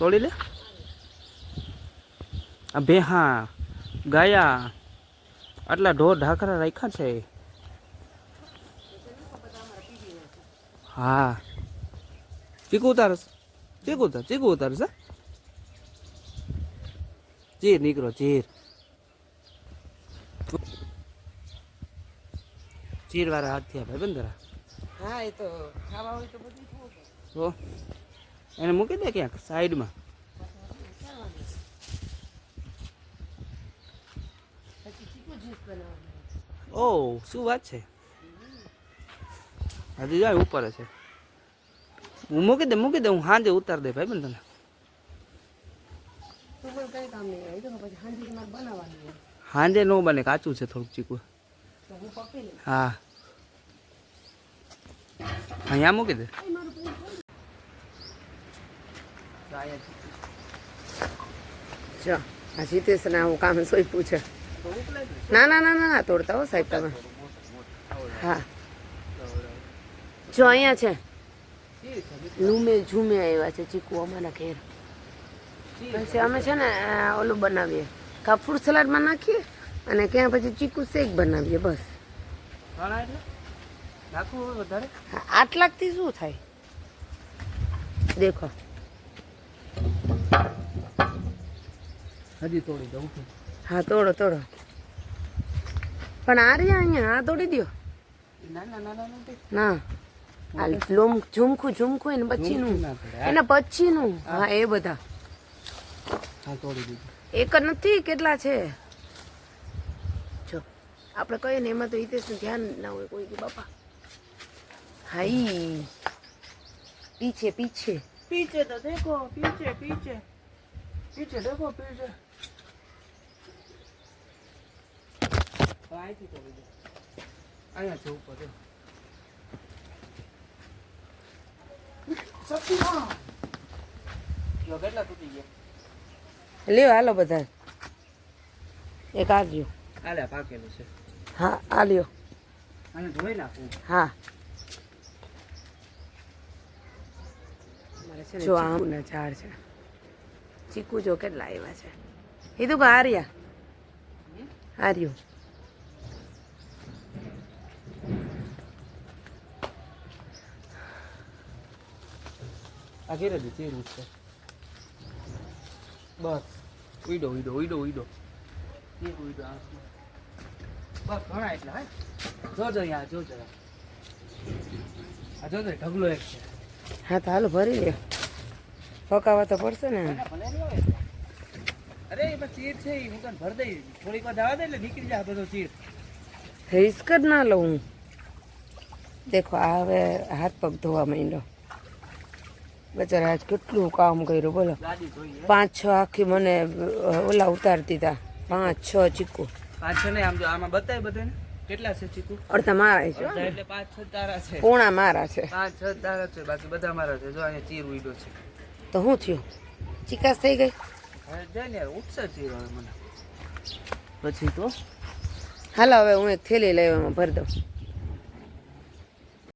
તોડી લે? આ ભેહા ગાયા. આટલા ઢોર ઢાકરા રાખ્યા છે. હા. ચીકુ ઉતારસ ચીકુ ઉતાર ચીકુ ઉતારસ હા ચીર નીકળો ચીર. ચીર વાળા હાથ થયા ભાઈ બંધ હા એ તો ખાવા હોય તો બધું એને મૂકી દે ક્યાંક, સાઈડમાં. ઓ, શું વાત છે? હજી જાય ઉપર છે હું મૂકી દે મૂકી દે, હું સાંજે ઉતાર દે ભાઈ તને. હાંજી ન બને, કાચું છે થોડુંક ચીકુ. હા. અહીંયા મૂકી દે. જો આ જીતેશ ના હું કામ સોંપ્યું છે. ના ના ના ના તોડતા હો સાહેબ તમે. હા. જો અહીંયા છે. લૂમે ઝૂમે આવ્યા છે ચીકુ અમારા ઘેર. પછી અમે છે ને ઓલું બનાવીએ. કા સલાડમાં નાખીએ અને ક્યાં પછી ચીકુ શેક બનાવીએ બસ. આટલાકથી શું થાય? દેખો. હજી તોડી દઉં હા તોડો તોડો. પણ આ રહ્યા અહીંયા? આ તોડી દો ના ના ના લોમ ઝુમખું ઝુમખું એને પછીનું. એના પછીનું. હા. એ બધા. હા તોડી દીધું. એક જ નથી કેટલા છે? જો આપણે કહીએ ને એમાં તો હિતેશનું ધ્યાન ના હોય કોઈ બાપા. હા હાઈ. પીછે પીછે. પીછે તો દેખો પીછે પીછે. પીછે દેખો પીછે. અહીંથી તોડી દે અહીંયા છે ઉપર જો. શક્તિમાં જો કેટલા તૂટી ગયા? લ્યો હાલો બધા એક આ લ્યો પાકેલું છે. હા આ લ્યો. અને ધોઈ નાખું. હા. જો આમના ઝાડ છે. ચીકુ જો કેટલા આવ્યા છે. કીધું કે હાર્યા. હાર્યું. આ ઘેરે જ ચીરું છે. બસ. ઉઈડો ઉઈડો ઉઈડો ઉઈડો. એક ઉઈડો આ બસ ઘણા એટલે હા જોજો યાર જોજો આ જોજો ઢગલો એક છે. હા તો હાલો ભરી લે. ફકાવા તો પડશે ને. અરે એ ચીર છે એ હું તને ભર દઈ થોડીક વાર જવા દે એટલે નીકળી જાય બધો ચીર. રિસ્ક જ ના લઉં હું. દેખો આ હવે હાથ પગ ધોવા માંડ્યો. બચારા આજ કેટલું કામ કર્યું બોલો. પાંચ છ આખી મને ઓલા ઉતારી દીધા પાંચ છ ચીકુ. પાંચ છ ને આમ જો આમાં બતાય બધાને. કેટલા છે ચીકુ? અડધા મારા છે. એટલે પાંચ છ તારા છે. પૂણા મારા છે. પાંચ છ તારા છે બાકી બધા મારા છે. જો અહીંયા ચીર ઉડ્યો છે. તો શું થયું? ચિકાસ થઈ ગઈ? જાય ઉઠશે ચીર મને. પછી તો? હાલો હવે હું એક થેલી લઈ એમાં ભરી દઉં.